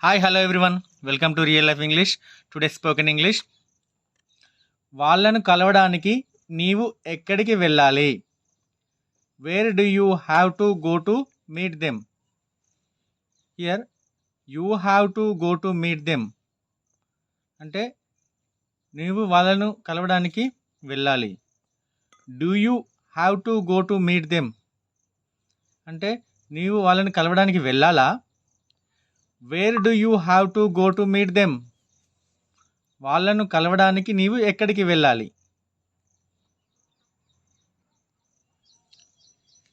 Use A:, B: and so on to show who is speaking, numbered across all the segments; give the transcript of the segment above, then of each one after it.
A: Hi hello everyone welcome to real life English today spoken English వాళ్ళను కలవడానికి నీవు ఎక్కడికి వెళ్ళాలి? Where do you have to go to meet them here you have to go to meet them అంటే నీవు వాళ్ళను కలవడానికి వెళ్ళాలి. Do you have to go to meet them అంటే నీవు వాళ్ళని కలవడానికి వెళ్ళాలా? Where do you have to go to meet them వాళ్ళను కలవడానికి నీవు ఎక్కడికి వెళ్ళాలి?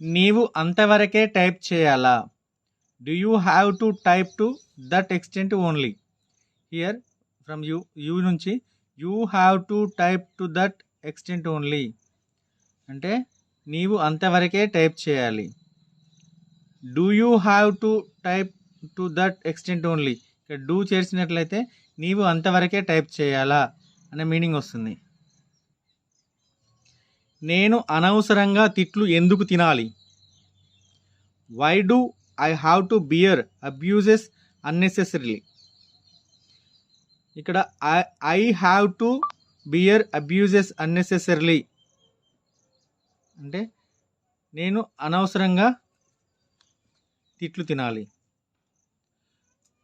A: నీవు అంతవరకే టైప్ చేయాలా? Do you have to type to that extent only here from you you నుంచి you have to type to that extent only అంటే నీవు అంతవరకే టైప్ చేయాలి. Do you have to type to that extent only. ఇక్కడ do చేసినట్లయితే నీవు అంతవరకే type చేయాలా అనే మీనింగ్ వస్తుంది. నేను అనవసరంగా తిట్లు ఎందుకు తినాలి? Why do I have to bear abuses unnecessarily ఇక్కడ I I have to bear abuses unnecessarily అంటే నేను అనవసరంగా తిట్లు తినాలి.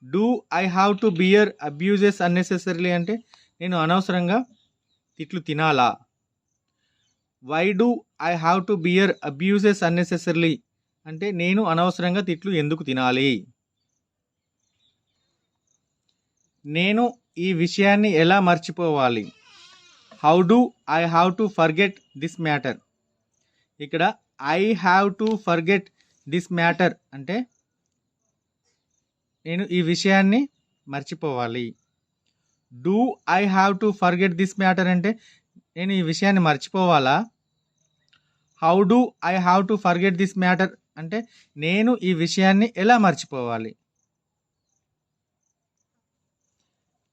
A: Do I have to bear abuses unnecessary అంటే నేను అనవసరంగా తిట్లు తినాలా? Why do I have to bear abuses unnecessarily అంటే నేను అనవసరంగా తిట్లు ఎందుకు తినాలి? నేను ఈ విషయాన్ని ఎలా మర్చిపోవాలి? How do I have to forget this matter? ఇక్కడ I have to forget this matter అంటే నేను ఈ విషయాన్ని మర్చిపోవాలి. Do I have to forget this matter అంటే నేను ఈ విషయాన్ని మర్చిపోవాలా? How do I have to forget this matter అంటే నేను ఈ విషయాన్ని ఎలా మర్చిపోవాలి?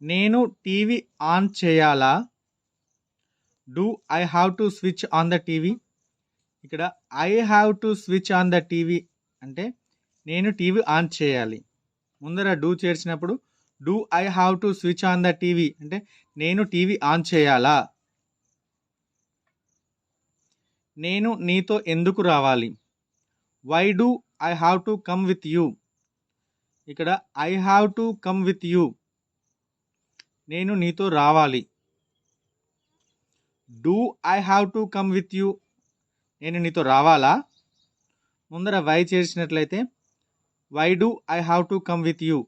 A: నేను టీవీ ఆన్ చేయాలా? Do I have to switch on the TV? ఇక్కడ I have to switch on the TV అంటే నేను టీవీ ఆన్ చేయాలి. ముందర do చేర్చినప్పుడు do I have to switch on the TV అంటే నేను టీవీ ఆన్ చేయాలా? నేను నీతో ఎందుకు రావాలి? Why do I have to come with you ఇక్కడ I have to come with you నేను నీతో రావాలి. Do I have to come with you నేను నీతో రావాలా? ముందర వై చేసినట్లయితే why do I have to come with you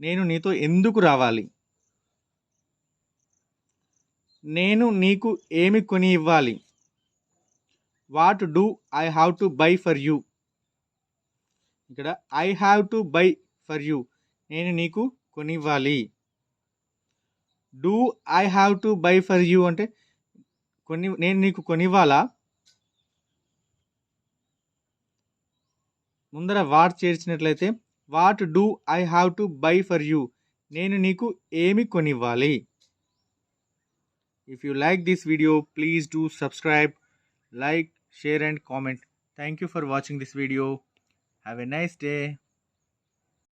A: నేను నీతో ఎందుకు రావాలి? నేను నీకు ఏమి కొని ఇవ్వాలి? What do I have to buy for you ఇక్కడ I have to buy for you నేను నీకు కొనివ్వాలి do I have to buy for you అంటే కొన్ని నేను నీకు కొనివ్వాలా ముందర what చేర్చినట్లయితే what do I have to buy for you? నేను నీకు ఏమి కొనివ్వాలి? If you like this video please do subscribe like share and comment thank you for watching this video have a nice day